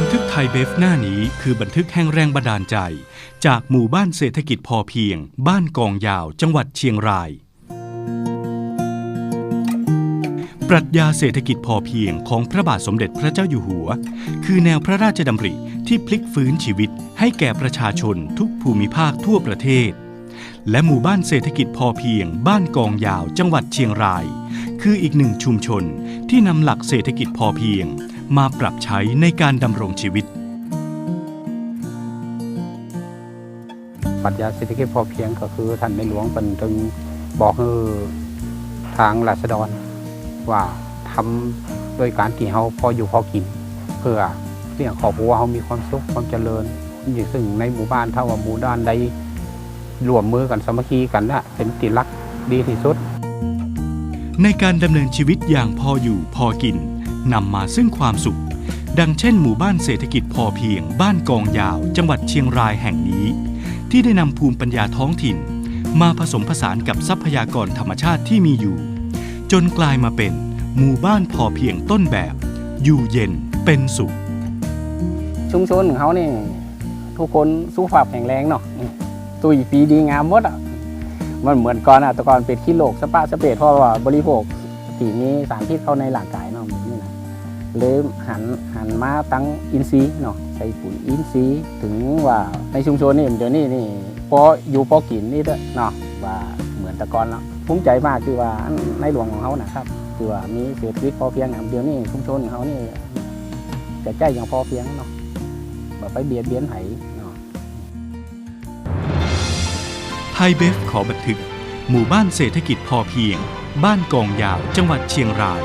บันทึกไทยเบฟหน้านี้คือบันทึกแห่งแรงบันดาลใจ จากหมู่บ้านเศรษฐกิจพอเพียง บ้านกองยาว จังหวัดเชียงราย ปรัชญาเศรษฐกิจพอเพียงของพระบาทสมเด็จพระเจ้าอยู่หัว คือแนวพระราชดำริที่พลิกฟื้นชีวิตให้แก่ประชาชนทุกภูมิภาคทั่วประเทศ และหมู่บ้านเศรษฐกิจพอเพียง บ้านกองยาวจังหวัดเชียงราย คืออีกหนึ่งชุมชนที่นำหลักเศรษฐกิจพอเพียง มาปรับใช้ในการดำรงชีวิตปรัชญาเศรษฐกิจพอเพียงก็คือท่านในหลวงเป็นถึงบอกให้ทางราษฎร ว่าทำโดยการที่เขาพออยู่พอกิน เพื่อเรื่องครอบครัวเขามีความสุขความเจริญอย่างซึ่งในหมู่บ้านถ้าว่าหมู่ด้านใดรวมมือกันสามัคคีกันนะเป็นติรักดีที่สุด ในการดำเนินชีวิตอย่างพออยู่พอกินนำมาซึ่งความสุข ดังเช่นหมู่บ้านเศรษฐกิจพอเพียง บ้านกองยาว จังหวัดเชียงรายแห่งนี้ ที่ได้นำภูมิปัญญาท้องถิ่น มาผสมผสานกับทรัพยากรธรรมชาติที่มีอยู่ จนกลายมาเป็นหมู่บ้านพอเพียงต้นแบบ อยู่เย็นเป็นสุข ชุมชนของเขานี่ทุกคนสุขภาพแข็งแรงเนาะตุยปีดีงามหมดอะ มันเหมือนก่อนอะต่ก่อนเป็นขี้โรคสปาสเปดเพราะว่าบริโภคที่มีสารพิษเข้าในร่างกายเนาะนี้นะเลยหันหันมาตั้งอินทรีเนาะใส่ปุ๋ยอินทรีถึงว่าในชุมชนนี่เดี๋ยวนี้นี่พออยู่พอกินนี่ด้วยเนาะว่าเหมือนต่ก่อนเนาะภูมิใจมากคือว่าในหลวงของเขานะครับคือว่ามีเศรษฐกิจพอเพียงอะเดี๋ยวนี้ชุมชนของเขานี่จะใจอย่างพอเพียงเนาะแบบไปเบียดเบียนไผ ไทยเบฟขอบันทึก หมู่บ้านเศรษฐกิจพอเพียง บ้านกองยาวจังหวัดเชียงราย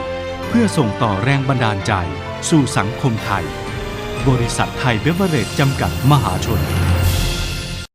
เพื่อส่งต่อแรงบันดาลใจ สู่สังคมไทย บริษัทไทยเบเวอเรจจำกัดมหาชน